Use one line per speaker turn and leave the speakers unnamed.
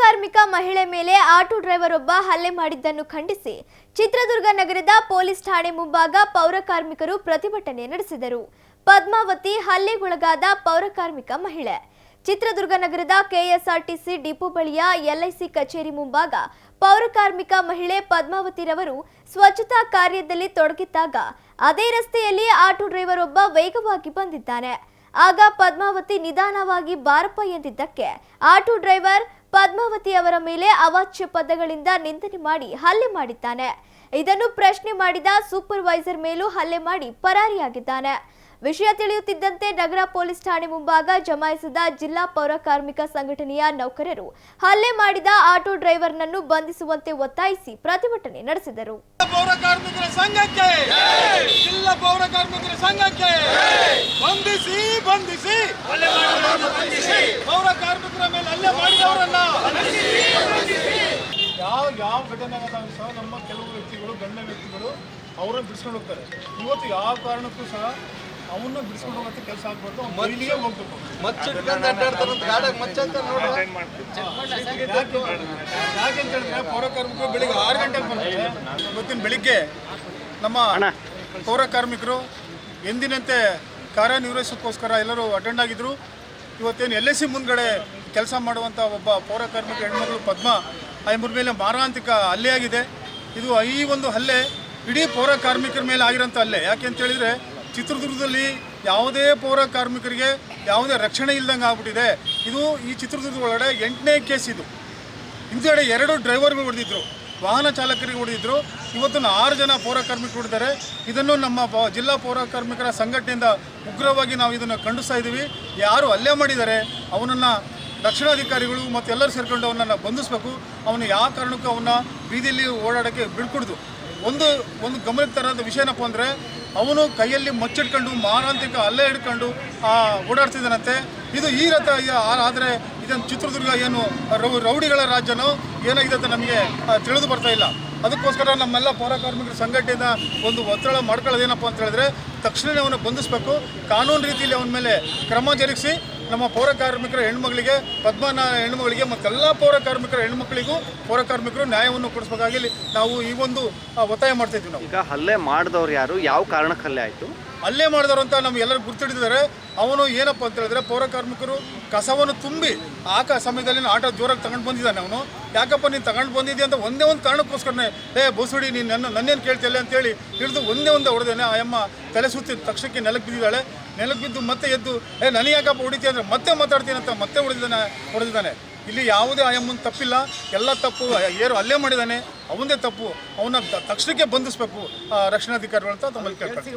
ಕಾರ್ಮಿಕ ಮಹಿಳೆ ಮೇಲೆ ಆಟೋ ಡ್ರೈವರ್ ಒಬ್ಬ ಹಲ್ಲೆ ಮಾಡಿದ್ದನ್ನು ಖಂಡಿಸಿ ಚಿತ್ರದುರ್ಗ ನಗರದ ಪೊಲೀಸ್ ಠಾಣೆ ಮುಂಭಾಗ ಪೌರ ಕಾರ್ಮಿಕರು ಪ್ರತಿಭಟನೆ ನಡೆಸಿದರು. ಪದ್ಮಾವತಿ ಹಲ್ಲೆಗೊಳಗಾದ ಪೌರ ಕಾರ್ಮಿಕ ಮಹಿಳೆ. ಚಿತ್ರದುರ್ಗ ನಗರದ ಕೆಎಸ್ಆರ್ಟಿಸಿ ಡಿಪೋ ಬಳಿಯ ಎಲ್ಐಸಿ ಕಚೇರಿ ಮುಂಭಾಗ ಪೌರ ಕಾರ್ಮಿಕ ಮಹಿಳೆ ಪದ್ಮಾವತಿರವರು ಸ್ವಚ್ಛತಾ ಕಾರ್ಯದಲ್ಲಿ ತೊಡಗಿದ್ದಾಗ ಅದೇ ರಸ್ತೆಯಲ್ಲಿ ಆಟೋ ಡ್ರೈವರ್ ಒಬ್ಬ ವೇಗವಾಗಿ ಬಂದಿದ್ದಾನೆ. ಆಗ ಪದ್ಮಾವತಿ ನಿಧಾನವಾಗಿ ಬಾರಪ್ಪ ಎಂದಿದ್ದಕ್ಕೆ ಆಟೋ ಡ್ರೈವರ್ ಪದ್ಮಾವತಿ ಅವರ ಮೇಲೆ ಅವಾಚ್ಯ ಪದಗಳಿಂದ ನಿಂದನೆ ಮಾಡಿ ಹಲ್ಲೆ ಮಾಡಿದ್ದಾನೆ. ಇದನ್ನು ಪ್ರಶ್ನೆ ಮಾಡಿದ ಸೂಪರ್ವೈಸರ್ ಮೇಲೂ ಹಲ್ಲೆ ಮಾಡಿ ಪರಾರಿಯಾಗಿದ್ದಾನೆ. ವಿಷಯ ತಿಳಿಯುತ್ತಿದ್ದಂತೆ ನಗರ ಪೊಲೀಸ್ ಠಾಣೆ ಮುಂಭಾಗ ಜಮಾಯಿಸಿದ ಜಿಲ್ಲಾ ಪೌರ ಕಾರ್ಮಿಕ ಸಂಘಟನೆಯ ನೌಕರರು ಹಲ್ಲೆ ಮಾಡಿದ ಆಟೋ ಡ್ರೈವರ್ನನ್ನು ಬಂಧಿಸುವಂತೆ ಒತ್ತಾಯಿಸಿ ಪ್ರತಿಭಟನೆ ನಡೆಸಿದರು.
ಸಂಘಕ್ಕೆ ಸಂಘಕ್ಕೆ ಬಂಧಿಸಿ ಬಂಧಿಸಿ. ಪೌರ ಕಾರ್ಮಿಕರ ಮೇಲೆ ಅಲ್ಲೇ ಮಾಡಿದವರನ್ನ ಯಾವ ಯಾವ ಘಟನೆ ಆದಾಗ ಸಹ ನಮ್ಮ ಕೆಲವು ವ್ಯಕ್ತಿಗಳು ಗಣ್ಯ ವ್ಯಕ್ತಿಗಳು ಅವರನ್ನು ಬಿಡಿಸ್ಕೊಂಡು ಹೋಗ್ತಾರೆ. ಇವತ್ತು ಯಾವ ಕಾರಣಕ್ಕೂ ಸಹ ಅವನ್ನ ಬಿಡಿಸ್ಕೊಂಡು ಹೋಗುತ್ತೆ ಕೆಲಸ ಆಗ್ಬಾರ್ದು. ಮೈಲಿಗೆ ಹೋಗ್ಬೇಕು. ಯಾಕೆ ಯಾಕೆಂತ ಹೇಳಿದ್ರೆ ಪೌರ ಕಾರ್ಮಿಕರು ಬೆಳಿಗ್ಗೆ ಆರು ಗಂಟೆಗೆ ಬರ್ತಾರೆ ಇವತ್ತಿನ ಬೆಳಿಗ್ಗೆ ನಮ್ಮ ಪೌರ ಕಾರ್ಮಿಕರು ಎಂದಿನಂತೆ ಕಾರ್ಯನಿರ್ವಹಿಸೋಕ್ಕೋಸ್ಕರ ಎಲ್ಲರೂ ಅಟೆಂಡ್ ಆಗಿದ್ರು. ಇವತ್ತೇನು ಎಲ್ ಎಸ್ ಸಿ ಮುಂದ್ಗಡೆ ಕೆಲಸ ಮಾಡುವಂಥ ಒಬ್ಬ ಪೌರ ಕಾರ್ಮಿಕ ಹೆಣ್ಮಗಳು ಪದ್ಮ ಐಮೂರ ಮೇಲೆ ಮಾರಣಾಂತಿಕ ಹಲ್ಲೆ ಆಗಿದೆ. ಇದು ಈ ಒಂದು ಹಲ್ಲೆ ಇಡೀ ಪೌರ ಕಾರ್ಮಿಕರ ಮೇಲೆ ಆಗಿರೋಂಥ ಹಲ್ಲೆ. ಯಾಕೆ ಅಂತ ಹೇಳಿದ್ರೆ, ಚಿತ್ರದುರ್ಗದಲ್ಲಿ ಯಾವುದೇ ಪೌರ ಕಾರ್ಮಿಕರಿಗೆ ಯಾವುದೇ ರಕ್ಷಣೆ ಇಲ್ದಂಗೆ ಆಗ್ಬಿಟ್ಟಿದೆ. ಇದು ಈ ಚಿತ್ರದುರ್ಗದ ಒಳಗಡೆ ಎಂಟನೇ ಕೇಸ್ ಇದು. ಹಿಂದುಗಡೆ ಎರಡು ಡ್ರೈವರ್ಗಳು ಹೊಡೆದಿದ್ರು. ವಾಹನ ಚಾಲಕರಿಗೆ ಹೊಡೆದಿದ್ದರು ಇವತ್ತು ಆರು ಜನ ಪೌರ ಕಾರ್ಮಿಕರು ಇದನ್ನು ನಮ್ಮ ಜಿಲ್ಲಾ ಪೌರ ಕಾರ್ಮಿಕರ ಸಂಘಟನೆಯಿಂದ ಉಗ್ರವಾಗಿ ನಾವು ಇದನ್ನು ಖಂಡಿಸ್ತಾ ಇದ್ದೀವಿ. ಯಾರು ಹಲ್ಲೆ ಮಾಡಿದ್ದಾರೆ, ಅವನನ್ನು ರಕ್ಷಣಾಧಿಕಾರಿಗಳು ಮತ್ತು ಎಲ್ಲರೂ ಸೇರಿಕೊಂಡು ಅವನನ್ನು ಬಂಧಿಸಬೇಕು. ಅವನು ಯಾವ ಕಾರಣಕ್ಕೂ ಅವನ್ನ ಬೀದಿಯಲ್ಲಿ ಓಡಾಡೋಕ್ಕೆ ಬಿಡ್ಕೊಡ್ದು. ಒಂದು ಒಂದು ಗಮನಕ್ಕೆ ತರೋಂಥ ವಿಷಯ ಏನಪ್ಪ ಅಂದರೆ, ಅವನು ಕೈಯಲ್ಲಿ ಮಚ್ಚಿಟ್ಕೊಂಡು ಮಾರಾಂತಿಕ ಅಲ್ಲೇ ಹಿಡ್ಕೊಂಡು ಓಡಾಡ್ತಿದ್ದಾನಂತೆ. ಇದು ಈ ರಥ ಆದರೆ ಇದನ್ನು ಚಿತ್ರದುರ್ಗ ಏನು ರೌಡಿಗಳ ರಾಜ್ಯನೋ ಏನಾಗಿದೆ ಅಂತ ನಮಗೆ ತಿಳಿದು ಬರ್ತಾ ಇಲ್ಲ. ಅದಕ್ಕೋಸ್ಕರ ನಮ್ಮೆಲ್ಲ ಪೌರ ಕಾರ್ಮಿಕರ ಸಂಘಟನೆಯಿಂದ ಒಂದು ಒತ್ತಡ ಮಾಡ್ಕೊಳ್ಳೋದೇನಪ್ಪ ಅಂತ ಹೇಳಿದ್ರೆ ತಕ್ಷಣವೇ ಅವನ್ನ ಬಂಧಿಸಬೇಕು. ಕಾನೂನು ರೀತಿಯಲ್ಲಿ ಅವನ ಮೇಲೆ ಕ್ರಮ ಜರುಗಿಸಿ ನಮ್ಮ ಪೌರ ಕಾರ್ಮಿಕರ ಹೆಣ್ಮಗಳಿಗೆ ಪದ್ಮನ ಹೆಣ್ಮಗಳಿಗೆ ಮತ್ತೆಲ್ಲ ಪೌರ ಕಾರ್ಮಿಕರ ಹೆಣ್ಮಕ್ಳಿಗೂ ಪೌರ ಕಾರ್ಮಿಕರು ನ್ಯಾಯವನ್ನು ಕೊಡಿಸ್ಬೇಕಾಗಿ ನಾವು ಈ ಒಂದು ಒತ್ತಾಯ ಮಾಡ್ತಾ ಇದ್ವಿ ನಾವು.
ಈಗ ಹಲ್ಲೆ ಮಾಡಿದವ್ರು ಯಾರು? ಯಾವ ಕಾರಣಕ್ಕೆ ಹಲ್ಲೆ ಆಯಿತು?
ಅಲ್ಲೇ ಮಾಡಿದವರು ಅಂತ ನಮ್ಗೆ ಎಲ್ಲರೂ ಗುರ್ತಿಡಿದ್ದಾರೆ ಅವನು ಏನಪ್ಪ ಅಂತ ಹೇಳಿದ್ರೆ ಪೌರ ಕಾರ್ಮಿಕರು ಕಸವನ್ನು ತುಂಬಿ ಆ ಕ ಸಮಯದಲ್ಲಿ ಆಟೋ ಜೋರಾಗಿ ತಗೊಂಡು ಬಂದಿದ್ದಾನೆ ಅವನು. ಯಾಕಪ್ಪ, ನೀನು ತಗೊಂಡು ಬಂದಿದ್ದೀಯ ಅಂತ ಒಂದೇ ಒಂದು ಕಾರಣಕ್ಕೋಸ್ಕರನೇ ಏ, ಬಸುಡಿ, ನೀನು ನನ್ನ ನನ್ನೇನು ಕೇಳ್ತಿಲ್ಲ ಅಂತೇಳಿ ಹಿಡಿದು ಒಂದೇ ಒಂದು ಹೊಡೆದೇನೆ ಆ ಅಮ್ಮ ತಲೆ ಸುತ್ತಿ ತಕ್ಷಣಕ್ಕೆ ನೆಲಕ್ಕೆ ಬಿದ್ದಿದ್ದಾಳೆ. ನೆಲಕ್ಕೆ ಬಿದ್ದು ಮತ್ತೆ ಎದ್ದು, ಏ, ನನಗೆ ಯಾಕಪ್ಪ ಹೊಡಿತೀಯ ಅಂದರೆ ಮತ್ತೆ ಮಾತಾಡ್ತೀನಿ ಅಂತ ಮತ್ತೆ ಹೊಡೆದಿದ್ದಾನೆ ಹೊಡೆದಿದ್ದಾನೆ. ಇಲ್ಲಿ ಯಾವುದೇ ಆಯಮ್ಮನ ತಪ್ಪಿಲ್ಲ. ಎಲ್ಲ ತಪ್ಪು. ಏರು ಅಲ್ಲೇ ಮಾಡಿದ್ದಾನೆ. ಅವನದೇ ತಪ್ಪು. ಅವನ ತಕ್ಷಣಕ್ಕೆ ಬಂಧಿಸಬೇಕು ರಕ್ಷಣಾಧಿಕಾರಿಗಳು ತಮ್ಮಲ್ಲಿ ಕೇಳ್ತಾರೆ